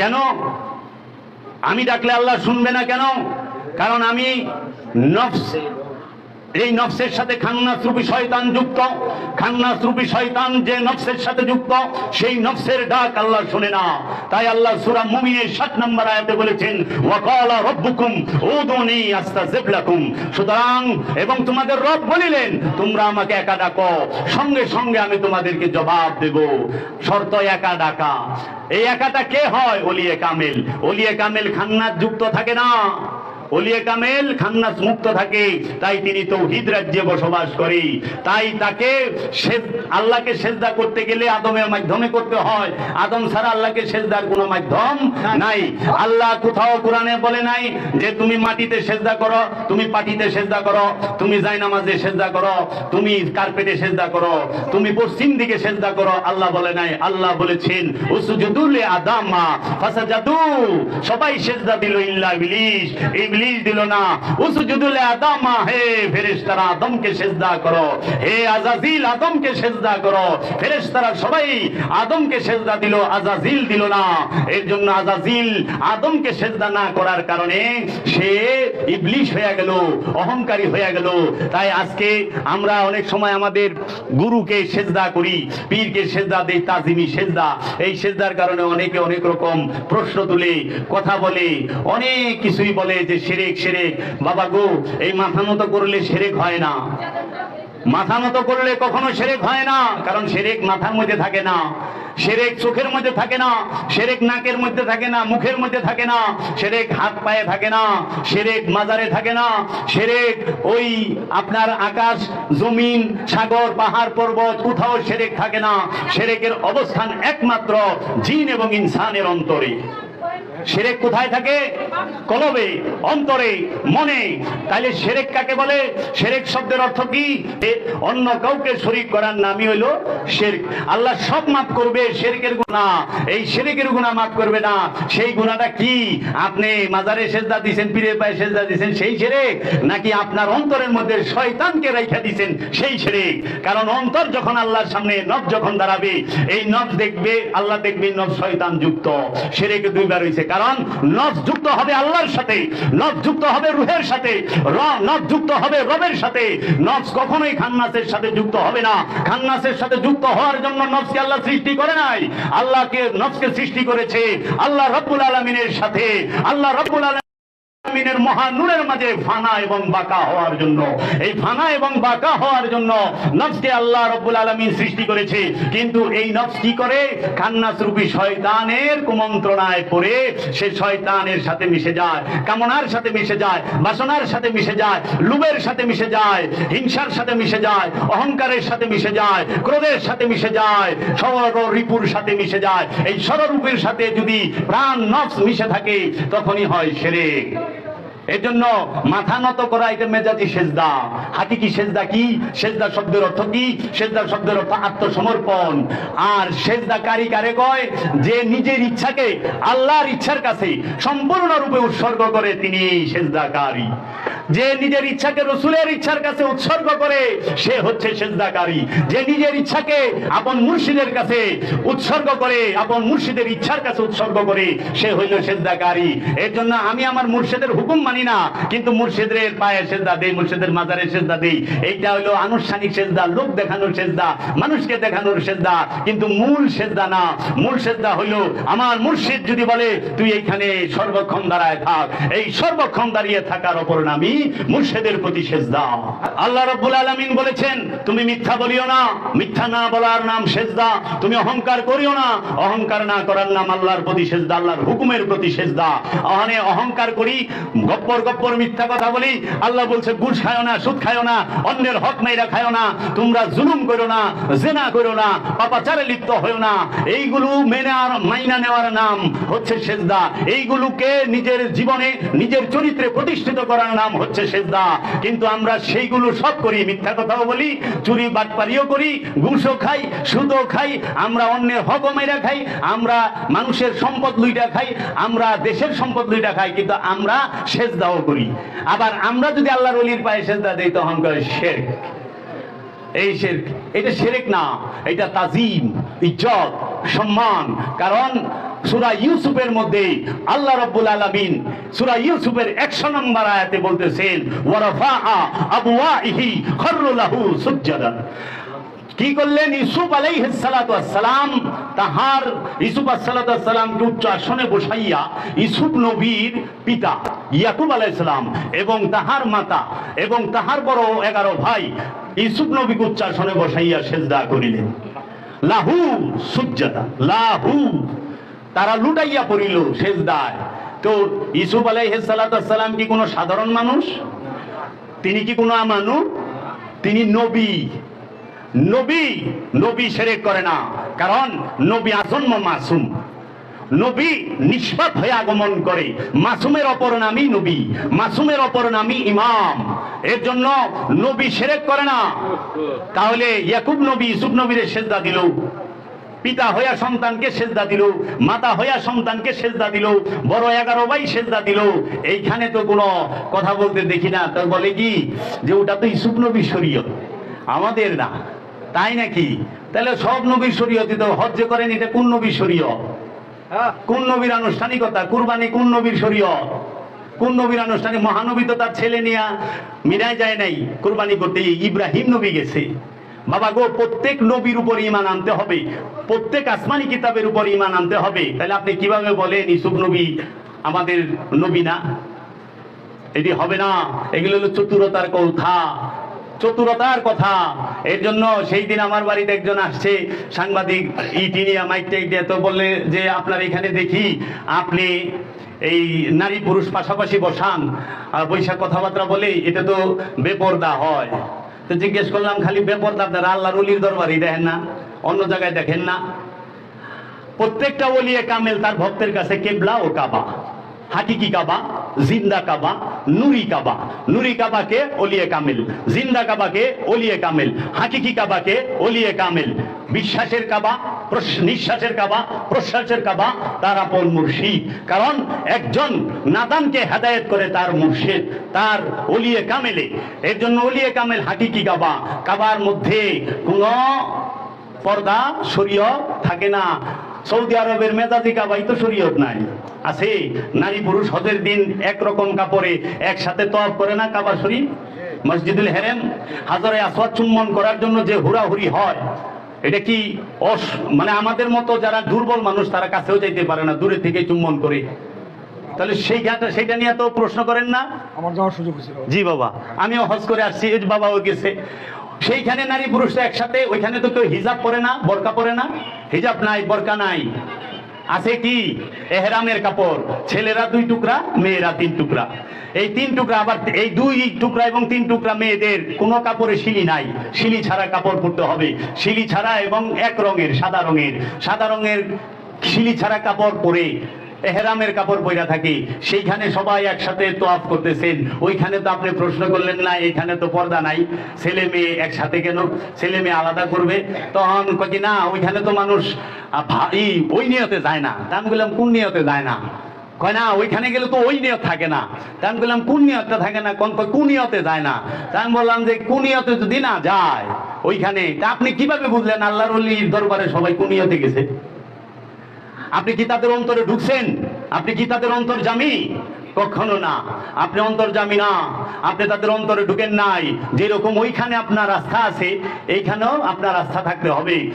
কেন? আমি ডাকলে আল্লাহ শুনবে না কেন? কারণ আমি নফস এই নফসের সাথে খান্নাস রূপী শয়তান যুক্ত। খান্নাস রূপী শয়তান যে নফসের সাথে যুক্ত, সেই নফসের ডাক আল্লাহ শুনে না। তাই আল্লাহ সূরা মুমিনের 7 নম্বর আয়াতে বলেছেন, ওয়াকালা রাব্বুকুম উদুনি আস্তাজিব লাকুম। সুতরাং, এবং তোমাদের রব বলিলেন, তোমরা আমাকে একা ডাকো। সঙ্গে সঙ্গে আমি তোমাদেরকে জবাব দেব। শর্ত একা ডাকা। এই একাটা কে হয়? ওলিয়ে কামেল। ওলিয়ে কামেল খান্নাস যুক্ত থাকে না। ওলিয়ে কামেল, খান্নাস মুক্ত থাকে, তাই তিনি তৌহিদ রাজ্যে বসবাস করে। তাই তাকে আল্লাহকে সেজদা করতে গেলে আদমের মাধ্যমে করতে হয়। আদম ছাড়া আল্লাহকে সেজদার কোনো মাধ্যম নাই। আল্লাহ কোথাও কোরআনে বলে নাই যে তুমি মাটিতে সেজদা করো, তুমি পাটিতে সেজদা করো, তুমি জায়নামাজে সেজদা করো, তুমি কার্পেটে সেজদা করো, তুমি পশ্চিম দিকে সেজদা করো। আল্লাহ বলে নাই। আল্লাহ বলেছেন, উসুজুদুল আদামা ফাসাজাদু। সবাই সেজদা দিল ইল্লা ইবলিস ইবলিস দিল না। উসুজুদুল আদামা, হে ফেরেশতারা, আদমকে সেজদা করো। হে আজাজিল, আদমকে সেজদা করো। ফেরেশতারা সবাই আদমকে সেজদা দিল, আজাজিল দিল না। এর জন্য আজাজিল আদমকে সেজদা না করার কারণে সে ইবলিশ হয়ে গেল, অহংকারী হয়ে গেল। তাই আজকে আমরা অনেক সময় আমাদের গুরুকে সেজদা করি, পীরকে সেজদা দেই, তাজিমি সেজদা। এই সেজদার কারণে অনেকে অনেক রকম প্রশ্ন তুলে, কথা বলে, অনেক কিছুই বলে যে সেরেক সেরেক বাবা গো, এই মাথা মতো করলে সেরেক হয় না। মাথা মতো করলে কখনো সেরেক হয় না, কারণ সেরেক মাথার মধ্যে থাকে না। সেরেক চোখের মধ্যে থাকে না সেরেক নাকের মধ্যে থাকে না, মুখের মধ্যে থাকে না সেরেক হাত পায়ে থাকে না সেরেক মাজারে থাকে না সেরেক ওই আপনার আকাশ, জমিন, সাগর, পাহাড়, পর্বত, কোথাও সেরেক থাকে না। সেরেকের অবস্থান একমাত্র জিন এবং ইনসানের অন্তরে। সেরেক কোথায় থাকে? কলবে অন্তরে, মনে। তাইলে সেরেক কাকে বলে? সেরেক শব্দের অর্থ কি? অন্য কাউকে শরিক করার নামই হইল শেরক আল্লাহ সব মাফ করবে শেরকের গুনাহ। এই শেরেকের গুনাহ মাফ করবে না। সেই গুনাহটা কি? আপনি মাজারে সেজদা দিবেন পীরের পায়ে সেজদা দিবেন সেই শেরেক নাকি আপনার অন্তরের মধ্যে শয়তানকে রাইখা দিবেন সেই শেরেক কারণ অন্তর যখন আল্লাহর সামনে নব যখন দাঁড়াবে, এই নব দেখবে, আল্লাহ দেখবে নব শয়তান যুক্ত। সেরেক দুইবার হয়েছে কারণ নব যুক্ত হবে আল্লাহর সাথে নব যুক্ত হবে রুহের সাথে নব যুক্ত হবে রবের সাথে। নফস কখনোই খান্নাসের সাথে যুক্ত হবে না। খান্নাসের সাথে যুক্ত হওয়ার জন্য নফসকে আল্লাহ সৃষ্টি করে নাই। আল্লাহকে, নফসকে সৃষ্টি করেছে আল্লাহ রব্বুল আলমিনের সাথে। আল্লাহ রব্বুল আলমিন কামনার সাথে মিশে যায়, বাসনার সাথে মিশে যায়, লুবের সাথে মিশে যায়, হিংসার সাথে মিশে যায়, অহংকারের সাথে মিশে যায়, ক্রোধের সাথে মিশে যায় সর রিপুর সাথে মিশে যায়। এই সররূপের সাথে যদি প্রাণ নফস মিশে থাকে, তখনই হয় সেরেক। এর জন্য মাথা নত করা এটা মেজাজি সেজদা। হাকিকি সেজদা কি? সেজদা শব্দের অর্থ কি? সেজদা শব্দের অর্থ আত্মসমর্পণ। আর সেজদা কারি কারে কয়? যে নিজের ইচ্ছাকে আল্লাহর ইচ্ছার কাছে সম্পূর্ণরূপে উৎসর্গ করে তিনি সেজদাকারী। যে নিজের ইচ্ছাকে রসুলের ইচ্ছার কাছে উৎসর্গ করে, সে হচ্ছে সেজদাকারী। যে নিজের ইচ্ছাকে আপন মুর্শিদের কাছে উৎসর্গ করে, আপন মুর্শিদের ইচ্ছার কাছে উৎসর্গ করে, সে হইল সেজদাকারী। এর জন্য আমি আমার মুর্শিদের হুকুম মানি না, কিন্তু মুর্শিদের পায়ে সেজদা দেই, মুর্শিদের মাজারে সেজদা দেই। এইটা হলো আনুষ্ঠানিক সেজদা, লোক দেখানোর সেজদা, মানুষকে দেখানোর সেজদা, কিন্তু মূল সেজদা না। মূল সেজদা হইল, আমার মুর্শিদ যদি বলে, তুই এইখানে সর্বক্ষণ দাঁড়ায় থাক। এই সর্বক্ষণ দাঁড়িয়ে থাকার অপর নামই মুর্শিদের প্রতি সেজদা। আল্লাহ রাব্বুল আলামিন বলেছেন, তুমি মিথ্যা বলিও না, মিথ্যা না বলার নাম সেজদা। তুমি অহংকার করিও না, অহংকার না করার নাম আল্লাহর প্রতি সেজদা, আল্লাহর হুকুমের প্রতি সেজদা। অহনে অহংকার করি, গপ্পর গপ্পর মিথ্যা কথা বলি। আল্লাহ বলছে ঘুষ খায়ও না, সুদ খায়ও না, অন্যের হক মেয়েরা খায়ও না, তোমরা জুলুম করো না, জেনা করো না, পাপাচারে লিপ্ত হয়েও না। এইগুলো মেনে আর, মাইনা নেওয়ার নাম হচ্ছে সেজদা। এইগুলোকে নিজের জীবনে, নিজের চরিত্রে প্রতিষ্ঠিত করার নাম হচ্ছে সেজদা। কিন্তু আমরা সেইগুলো সব করি, মিথ্যা কথাও বলি, চুরি, বাটপারিও করি, ঘুষও খাই, সুদও খাই, আমরা অন্যের হক মেয়েরা খাই, আমরা মানুষের সম্পদ লুইটা খাই, আমরা দেশের সম্পদ লুইটা খাই, কিন্তু আমরা সেজদাও করি। আবার আমরা যদি আল্লাহর অলির পায়ে সেজদা দেই, তখন করে শের এই শেরক, এটা শেরেক না, এটা তাজিম, ইজ্জত, সম্মান। কারণ সুরা ইউসুফের মধ্যে আল্লাহ রব্বুল আলামিন সুরা ইউসুফের একশো নম্বর আয়াতে বলতেছেন ওয়ারাফাআ আবওয়াইহি খররু লাহু সুজ্জাদান কি করলেন? ইসুফ সালাম তাহার ইসুফ সালাতু সালামকে উচ্চ আসনে বসাইয়া ইসুফ নবীর পিতা ইয়াকুব আলাইহিস সালাম এবং তাহার মাতা এবং তাহার বড় এগারো ভাই ইসুফ নবীকে উচ্চ আসনে বসাইয়া সেজদা করিলেন। লাহু সুজ্জাদা, লাহু তারা লুটাইয়া পড়িল সেজদায়। তো ইসুফ আলাইহিস সালাতু সালাম কি কোনো সাধারণ মানুষ? তিনি কি কোনো আমানু? তিনি নবী। নবী নবী সেরেক করে না, কারণ নবী আসন্ম মাসুম। নবী নিষ্পাত হয়ে আগমন করে। মাসুমের অপর নামই নবী, মাসুমের অপর নামই ইমাম। এর জন্য নবী সেরেক করে না। তাহলে ইয়াকুব নবী ইসুফ নবীর সেজদা দিল। পিতা হইয়া সন্তানকে সেজদা দিল মাতা হইয়া সন্তানকে সেজদা দিল বড় এগারো ভাই সেজদা দিল। এইখানে তো কোনো কথা বলতে দেখি না তো বলে কি যে ওটা তো ইসুফ নবী শরীয়ত আমাদের না তাই নাকি? তাহলে সব নবীর শরীয়তে তো হজ যে করেন এটা কোন নবীর শরীয়ত? কোন নবীর আনুষ্ঠানিকতা? কুরবানি কোন নবীর শরীয়ত? কোন নবীর আনুষ্ঠানিক? মহানবী তো তার ছেলে নিয়া মিরাই যায় নাই কুরবানি করতে ইব্রাহিম নবী গেছে। বাবা গো, প্রত্যেক নবীর উপর ইমান আনতে হবে। প্রত্যেক আসমানি কিতাবের উপর ইমান আনতে হবে। তাহলে আপনি কীভাবে বলেন ইসুফ নবী আমাদের নবী না? এটি হবে না। এগুলো হলো চতুরতার কথা। চতুরতার কথা। এর জন্য সেই দিন আমার বাড়িতে একজন আসছে, সাংবাদিক, ইটি নিয়ে মাইক টাইক দিয়ে তো বললে যে, আপনার এখানে দেখি, আপনি এই নারী পুরুষ পাশাপাশি বসান। আর বৈশাখ কথাবার্তা বলে এটা তো বেপর্দা হয়। তো জিজ্ঞেস করলাম, খালি বেপর্দা আপনারা আল্লাহর অলির দরবারই দেখেন না, অন্য জায়গায় দেখেন না? প্রত্যেকটা অলিয়ে কামেল, তার ভক্তের কাছে কেবলা ও কাবা হাকিকি কাবা? জিন্দা কাবা, নুরি কাবা। নুরি কাবাকে ওলিয়ে কামেল, জিন্দা কাবাকে অলিয়ে কামেল হাকিকি কাবাকে ওলিয়ে কামেল। বিশ্বাসের কাবা নিঃশ্বাসের কাবা, প্রশ্বাসের কাবা, তার আপন মুর্শিদ। কারণ একজন নাদানকে হেদায়েত করে তার মুর্শিদ, তার অলিয়ে কামেলে। এর জন্য অলিয়ে কামেল হাকিকি কাবা। কাবার মধ্যে কোনো পর্দা, শরীয়ত থাকে না। সৌদি আরবের মেজাজি কাবাই তো শরীয়ত নাই। আছে, নারী পুরুষ হজের দিন একরকম কাপড়ে একসাথে তওয়াফ করে না কাবা শরীফ? মসজিদুল হেরেম? হাজারে আসওয়াদ চুম্বন করার জন্য যে হুড়াহুড়ি হয় এটা কি অস মানে আমাদের মতো যারা দুর্বল মানুষ তারা কাছেও যাইতে পারে না দূরে থেকে চুম্বন করে। তাহলে সেই সেইটা নিয়ে তো প্রশ্ন করেন না? আমার যাওয়ার সুযোগ হয়েছিল জি বাবা আমিও হজ করে আসছি বাবাও গেছে। সেইখানে নারী পুরুষরা একসাথে ওইখানে তো কেউ হিজাব পরে না বরকা পরে না? হিজাব নাই বরকা নাই। আছে কি? এহরামের কাপড়। ছেলেরা দুই টুকরা, মেয়েরা তিন টুকরা। এই তিন টুকরা আবার এই দুই টুকরা এবং তিন টুকরা মেয়েদের কোনো কাপড়ে শিলি নাই। শিলি ছাড়া কাপড় পরতে হবে। শিলি ছাড়া এবং এক রঙের, সাদা রঙের। সাদা রঙের শিলি ছাড়া কাপড় পরে এহরামের কাপড় পইরা থাকি সেইখানে সবাই একসাথে তোয়াফ করতেছেন। ওইখানে তো আপনি প্রশ্ন করলেন না এখানে তো পর্দা নাই। ছেলে মেয়ে একসাথে কেন? ছেলে মেয়ে আলাদা করবে? তখন কই না ওইখানে তো মানুষ আহ, ভা- ই, ওই নিয়তে যায় না। আমি বললাম কোন নিয়তে যায় না? কয় না ওইখানে গেলে তো ওই নিয়ত থাকে না। তা আমি বললাম কোন নিয়তটা থাকে না? কোন কোন নিয়তে যায় না? তা আমি বললাম যে কোন নিয়তে যদি না যায় ওইখানে। তা আপনি কীভাবে বুঝলেন? আল্লাহর দরবারে সবাই কোন নিয়তে গেছে? আপনি কি তাদের অন্তরে ঢুকছেন? আপনি কি তাদের অন্তর জামি কখনো না। আপনি অন্তর জামি না। আপনি তাদের অন্তরে ঢুকেন নাই। যেরকম ওইখানে আপনার আস্থা আছে, এইখানেও আপনার আস্থা থাকতে হবে।